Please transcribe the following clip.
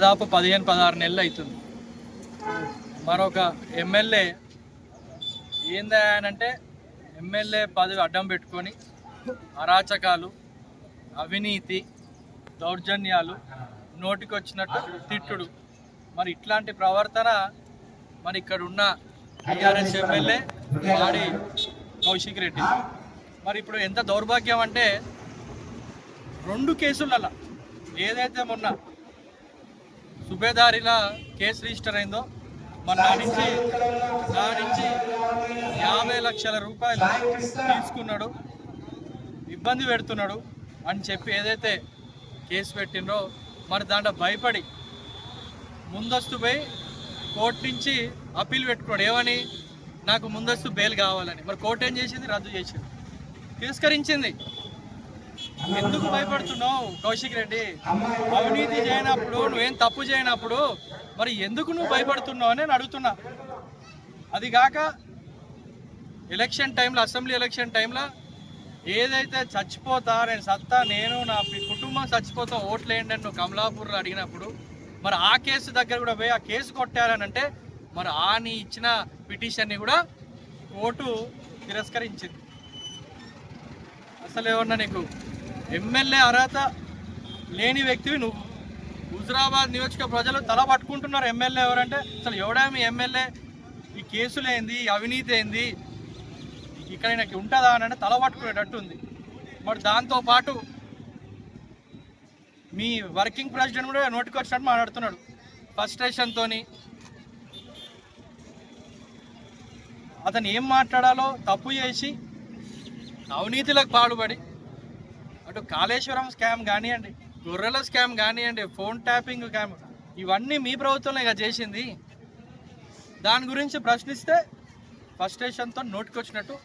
దాదాపు పదిహేను పదహారు నెలలు అవుతుంది. మరొక ఎమ్మెల్యే ఏందా అంటే ఎమ్మెల్యే పదవి అడ్డం పెట్టుకొని అరాచకాలు అవినీతి దౌర్జన్యాలు నోటికొచ్చినట్టు తిట్టుడు. మరి ఇట్లాంటి ప్రవర్తన మరి ఇక్కడ ఉన్న టీఆర్ఎస్ ఎమ్మెల్యే వాడి కౌశిక్ రెడ్డి. మరి ఇప్పుడు ఎంత దౌర్భాగ్యం అంటే రెండు కేసులలో ఏదైతే మొన్న సుబేదారిలా కేసు రిజిస్టర్ అయిందో మన నా నుంచి నా నుంచి యాభై లక్షల రూపాయలు తీసుకున్నాడు ఇబ్బంది పెడుతున్నాడు అని చెప్పి ఏదైతే కేసు పెట్టిండ్రో మరి దాంట్లో భయపడి ముందస్తు పోయి కోర్టు నుంచి అప్పీల్ పెట్టుకున్నాడు. ఏమని? నాకు ముందస్తు బెయిల్ కావాలని. మరి కోర్టు ఏం చేసింది? రద్దు చేసింది. తిరస్కరించింది. ఎందుకు భయపడుతున్నావు కౌశిక్ రెడ్డి? అవినీతి చేయనప్పుడు నువ్వేం తప్పు చేయనప్పుడు మరి ఎందుకు నువ్వు భయపడుతున్నావు అని నేను అడుగుతున్నా. అది కాక ఎలక్షన్ టైంలో అసెంబ్లీ ఎలక్షన్ టైంలో ఏదైతే చచ్చిపోతా నేను సత్తా నేను నా కుటుంబం చచ్చిపోతా ఓట్లేయండి అని నువ్వు కమలాపూర్లో అడిగినప్పుడు మరి ఆ కేసు దగ్గర కూడా పోయి ఆ కేసు కొట్టారని అంటే మరి ఆ నీ ఇచ్చిన పిటిషన్ని కూడా కోర్టు తిరస్కరించింది. అసలు ఏమన్నా నీకు ఎమ్మెల్యే అర్హత లేని వ్యక్తివి నువ్వు. హుజరాబాద్ నియోజక ప్రజలు తల పట్టుకుంటున్నారు ఎమ్మెల్యే ఎవరంటే అసలు ఎవడా మీ ఎమ్మెల్యే? ఈ కేసులు ఏంది అవినీతి ఏంది? ఇక్కడ నాకు ఉంటుందా అని అంటే తల పట్టుకునేటట్టు ఉంది. మరి దాంతో పాటు మీ వర్కింగ్ ప్రెసిడెంట్ కూడా నోటికి వచ్చినట్టు మాట్లాడుతున్నాడు. ఫస్ట్రేషన్తోని అతను ఏం మాట్లాడాలో తప్పు చేసి అవినీతిలకు పాడుపడి అటు కాళేశ్వరం స్కామ్ కానివ్వండి గొర్రెల స్కామ్ కానివ్వండి ఫోన్ ట్యాపింగ్ స్కామ్ ఇవన్నీ మీ ప్రభుత్వంలో ఇక చేసింది. దాని గురించి ప్రశ్నిస్తే ఫస్ట్ స్టేషన్తో నోటికొచ్చినట్టు